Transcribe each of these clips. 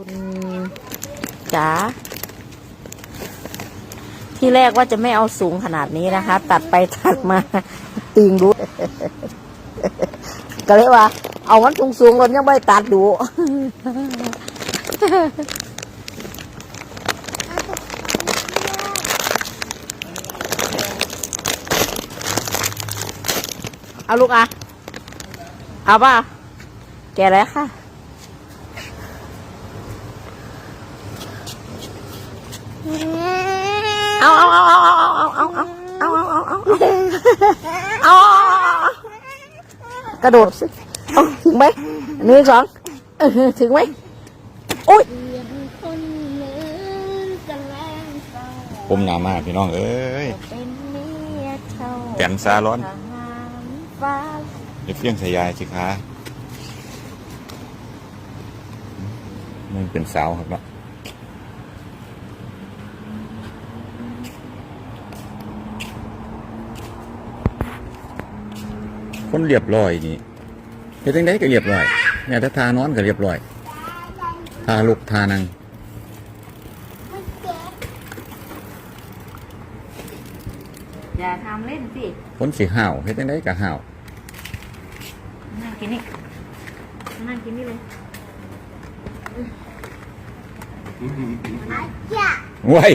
คุณจ๋าที่แรกว่าจะไม่เอาสูงขนาดนี้นะคะ ตัดไปตัดมาตีงรู้ก็เลยว่า เอามันสูงสูงๆรถยังไม่ตัดดูเอาลูกอะ เอาป่ะ แกแล้วค่ะ เอาเอาเอาเอาเอาเอาเอาเอาเอาเอาเอาเอาเอากระโดดสิเอาถึงไหมหนึ่งสองเออถึงไหมอุ้ยคนเหมือนกันแรงเศร้าผมหนามากพี่น้องเอ้ยเป็นเมียเช่าแก่นซาร้อนทหารฟ้าอย่าเฟี้ยงส่ยายสิคะมันเป็นสาวครับเนาะ คนเรียบร้อยนี่เฮ็ดจังไดก็เรียบร้อยแม้แต่ทานอนก็เรียบร้อยทาลุกทานังอย่าทำเล่นสิคนสิห่าวเฮ็ดจังไดก็ห่าวนั่งกินนี่นั่งกินนี่เลยว้าย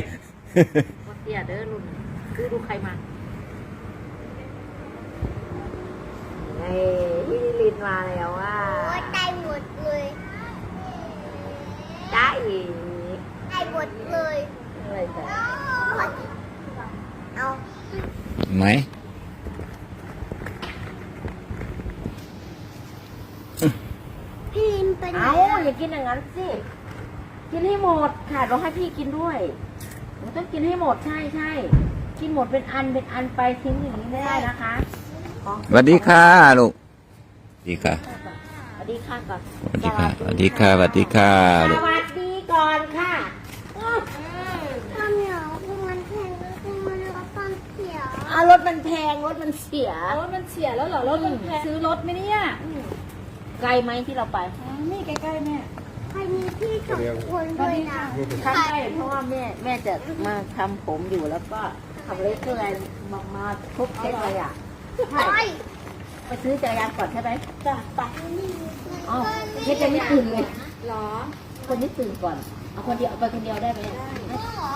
ก็เตี้ยเด้อรุ่นคือดูใครมา เฮ้ยพี่ลินมาแล้วว่าโอ้ยตายหมดเลยได้อีกตายหมดเลยอะไรแต่เอาไหมพี่ลินเป็นไงเอาอย่ากินอย่างนั้นสิ กินให้หมดค่ะเราให้พี่กินด้วยหนูต้องกินให้หมดใช่ใช่กินหมดเป็นอันเป็นอันไปทิ้งอย่างนี้ไม่ได้นะคะของ สวัสดีค่ะลูกสวัสดีค่ะสวัสดีค่ะก่อนสวัสดีค่ะสวัสดีค่ะสวัสดีค่ะสลูกวัสดีก่อนค่ะข้าวเหนียวคือมันแพงคือมันก็ต้นเขียวอารถมันแพงรถมันเสีย รถมันเสียแล้วเหรอรถมันแพงซื้อรถไหมเนี่ยไกลไหมที่เราไปอ๋อนี่ใกล้ๆแม่ใครมีพี่สองคนด้วยนะใช่เพราะว่าแม่แม่จะมาทำผมอยู่แล้วก็ทำเล็กอะไรมามาทุบเช็คเลยอะ ใช่ไปซื้อจักรยานก่อนใช่ไหมจ้ะไปอ๋อเช็คจะไม่ตื่นเลยหรอ คนที่ตื่นก่อน เอาคนเดียวเอาไปคนเดียวได้ไหมเหรอ